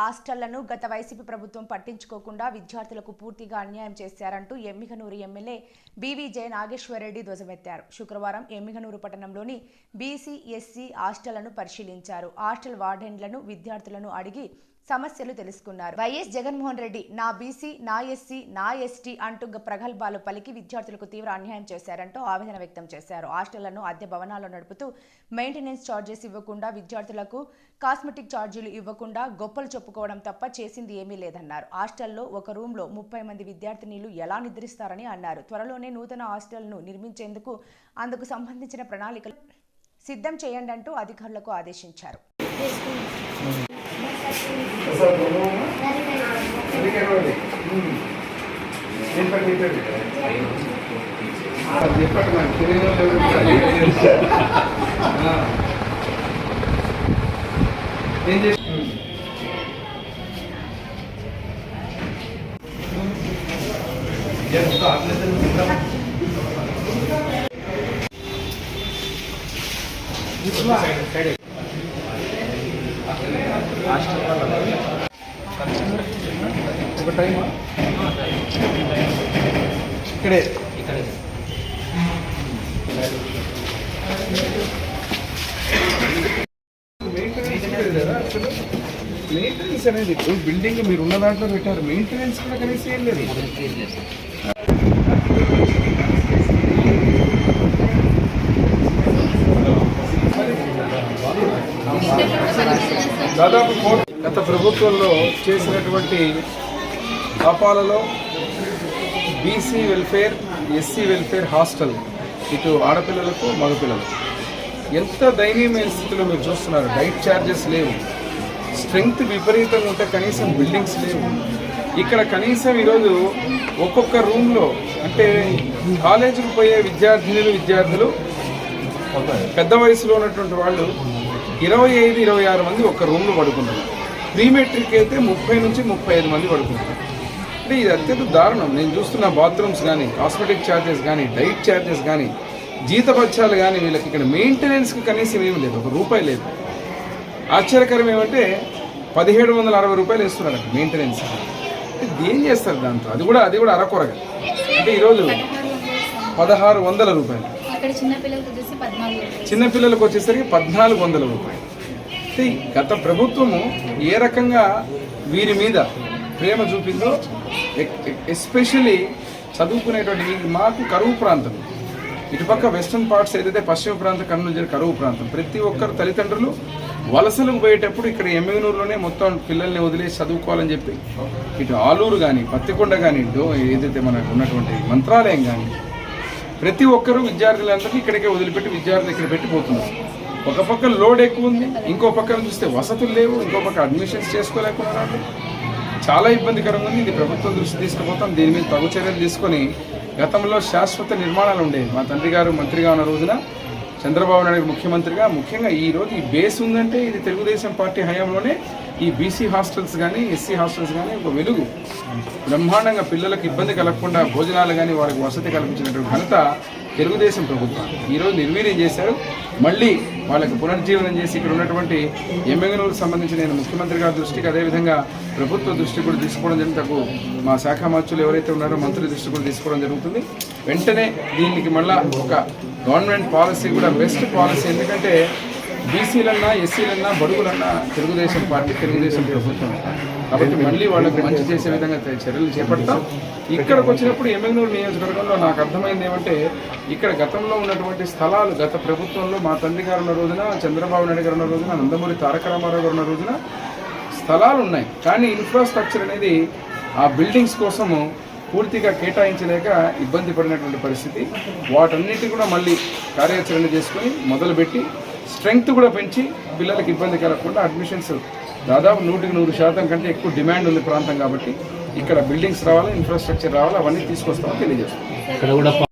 హాస్టళ్ళను గత వైసీపీ ప్రభుత్వం పట్టించుకోకుండా విద్యార్థులకు పూర్తిగా అన్యాయం చేశారంటూ ఎమ్మిగనూరు ఎమ్మెల్యే బీవీజే నాగేశ్వరరెడ్డి ధ్వజమెత్తారు. శుక్రవారం ఎమ్మిగనూరు పట్టణంలోని బీసీ ఎస్సీ హాస్టళ్ళను పరిశీలించారు. హాస్టల్ వార్డెన్లను విద్యార్థులను అడిగి సమస్యలు తెలుసుకున్నారు. వైఎస్ జగన్మోహన్ రెడ్డి నా బీసీ నా ఎస్సీ నా ఎస్టీ అంటూ ప్రగల్భాలు పలికి విద్యార్థులకు తీవ్ర అన్యాయం చేశారంటూ ఆవేదన వ్యక్తం చేశారు. హాస్టళ్ళను అద్దె భవనాల్లో నడుపుతూ మెయింటెనెన్స్ ఛార్జెస్ ఇవ్వకుండా విద్యార్థులకు కాస్మెటిక్ ఛార్జీలు ఇవ్వకుండా గొప్ప గొప్పలు చెప్పుకోవడం తప్ప చేసింది ఏమీ లేదన్నారు. హాస్టల్లో ఒక రూమ్లో ముప్పై మంది విద్యార్థినీలు ఎలా నిద్రిస్తారని అన్నారు. త్వరలోనే నూతన హాస్టల్ను నిర్మించేందుకు అందుకు సంబంధించిన ప్రణాళికలు సిద్ధం చేయండి అంటూ అధికారులకు ఆదేశించారు. ఏం ఒక టైం ఇక్కడే మెయింటెనెన్స్ కదా మెయింటెనెన్స్ అనేది ఇప్పుడు బిల్డింగ్ మీరు ఉన్న దాంట్లో పెట్టారు. మెయింటెనెన్స్ కూడా కనీసం ఏం లేదు. దాదాపు గత ప్రభుత్వంలో చేసినటువంటి పాపాలలో BC welfare SC welfare hostel ఇటు ఆడపిల్లలకు మగపిల్లలకు. ఎంత దయనీయమైన స్థితిలో మీరు చూస్తున్నారు? డైట్ ఛార్జెస్ లేవు. స్ట్రెంగ్త్ విపరీతంగా ఉంటే కనీసం బిల్డింగ్స్ లేవు. ఇక్కడ కనీసం ఈరోజు ఒక్కొక్క రూమ్లో అంటే కాలేజీకి పోయే విద్యార్థినులు విద్యార్థులు పెద్ద వయసులో ఉన్నటువంటి వాళ్ళు ఇరవై ఐదు ఇరవై ఆరు మంది ఒక్క రూమ్లో పడుకుంటున్నారు. ప్రీ మెట్రిక్ అయితే ముప్పై నుంచి ముప్పై ఐదు మంది పడుకుంటున్నారు. అంటే ఇది అత్యంత దారుణం. నేను చూస్తున్న బాత్రూమ్స్ కానీ కాస్మెటిక్ ఛార్జెస్ కానీ డైట్ ఛార్జెస్ కానీ జీతపత్యాలు కానీ వీళ్ళకి ఇక్కడ మెయింటెనెన్స్కి కనీసం ఏమి లేదు. ఒక రూపాయి లేదు. ఆశ్చర్యకరం ఏమంటే పదిహేడు వందల అరవై రూపాయలు ఇస్తున్నారు అక్కడ మెయింటెనెన్స్ అంటే ఏం చేస్తారు దాంతో అది కూడా అది కూడా అరకొరగా. అంటే ఈరోజు పదహారు వందల రూపాయలు. చిన్నపిల్లలకు వచ్చేసరికి పద్నాలుగు వందల రూపాయలు. గత ప్రభుత్వము ఏ రకంగా వీరి మీద ప్రేమ చూపిందో ఎస్పెషల్లీ చదువుకునేటువంటి మాకు కరువు ప్రాంతం. ఇటుపక్క వెస్ట్రన్ పార్ట్స్ ఏదైతే పశ్చిమ ప్రాంత కర్నూలు జిల్లా కరువు ప్రాంతం ప్రతి ఒక్కరు తల్లిదండ్రులు వలసలకు పోయేటప్పుడు ఇక్కడ ఎమ్మెగనూరులోనే మొత్తం పిల్లల్ని వదిలేసి చదువుకోవాలని చెప్పి ఇటు ఆలూరు కానీ పత్తికొండ కానీ ఇటు ఏదైతే మనకు ఉన్నటువంటి మంత్రాలయం కానీ ప్రతి ఒక్కరూ విద్యార్థులందరికీ ఇక్కడికే వదిలిపెట్టి విద్యార్థులు ఇక్కడ పెట్టిపోతున్నారు. ఒక పక్క లోడ్ ఎక్కువ ఉంది ఇంకో పక్కన చూస్తే వసతులు లేవు ఇంకో పక్క అడ్మిషన్స్ చేసుకోలేకున్నారు చాలా ఇబ్బందికరంగా ఉంది ఇది ప్రభుత్వం దృష్టి తీసుకుపోతాం దీని మీద తగు చర్యలు తీసుకొని గతంలో శాశ్వత నిర్మాణాలు ఉండేవి. మా తండ్రి గారు మంత్రిగా ఉన్న రోజున చంద్రబాబు నాయుడు ముఖ్యమంత్రిగా ముఖ్యంగా ఈ రోజు ఈ బేస్ ఉందంటే ఇది తెలుగుదేశం పార్టీ హయాంలోనే ఈ బీసీ హాస్టల్స్ కానీ ఎస్సీ హాస్టల్స్ కానీ ఒక వెలుగు. బ్రహ్మాండంగా పిల్లలకు ఇబ్బంది కలగకుండా భోజనాలు కానీ వారికి వసతి కల్పించినటువంటి ఘనత తెలుగుదేశం ప్రభుత్వం. ఈరోజు నిర్వీర్యం చేశారు. మళ్ళీ వాళ్ళకి పునర్జీవనం చేసి ఇక్కడ ఉన్నటువంటి ఎమ్మెల్యేలకు సంబంధించి నేను ముఖ్యమంత్రి గారి దృష్టికి అదేవిధంగా ప్రభుత్వ దృష్టి కూడా తీసుకోవడం జరుగుతూ మా శాఖ మంత్రులు ఎవరైతే ఉన్నారో మంత్రి దృష్టి కూడా తీసుకోవడం జరుగుతుంది. వెంటనే దీనికి మళ్ళా ఒక గవర్నమెంట్ పాలసీ కూడా బెస్ట్ పాలసీ. ఎందుకంటే బీసీలన్నా ఎస్సీలన్నా బడుగులన్నా తెలుగుదేశం పార్టీ తెలుగుదేశం ప్రభుత్వం. కాబట్టి మళ్ళీ వాళ్ళకి మంచి చేసే విధంగా చర్యలు చేపడతాం. ఇక్కడికి వచ్చినప్పుడు ఎమ్మెల్యేలు నియోజకవర్గంలో నాకు అర్థమైంది ఏమంటే ఇక్కడ గతంలో ఉన్నటువంటి స్థలాలు గత ప్రభుత్వంలో మా తండ్రి గారు ఉన్న రోజున చంద్రబాబు నాయుడు గారు ఉన్న రోజున నందమూరి తారక రామారావు గారు ఉన్న రోజున స్థలాలు ఉన్నాయి. కానీ ఇన్ఫ్రాస్ట్రక్చర్ అనేది ఆ బిల్డింగ్స్ కోసము పూర్తిగా కేటాయించలేక ఇబ్బంది పడినటువంటి పరిస్థితి. వాటన్నిటి కూడా మళ్ళీ కార్యాచరణ చేసుకొని మొదలుపెట్టి స్ట్రెంగ్త్ కూడా పెంచి పిల్లలకి ఇబ్బంది కలగకుండా అడ్మిషన్స్ దాదాపు నూటికి నూరు శాతం కంటే ఎక్కువ డిమాండ్ ఉంది ప్రాంతం కాబట్టి ఇక్కడ బిల్డింగ్స్ రావాలి ఇన్ఫ్రాస్ట్రక్చర్ రావాలి అవన్నీ తీసుకొస్తామని తెలియజేస్తాం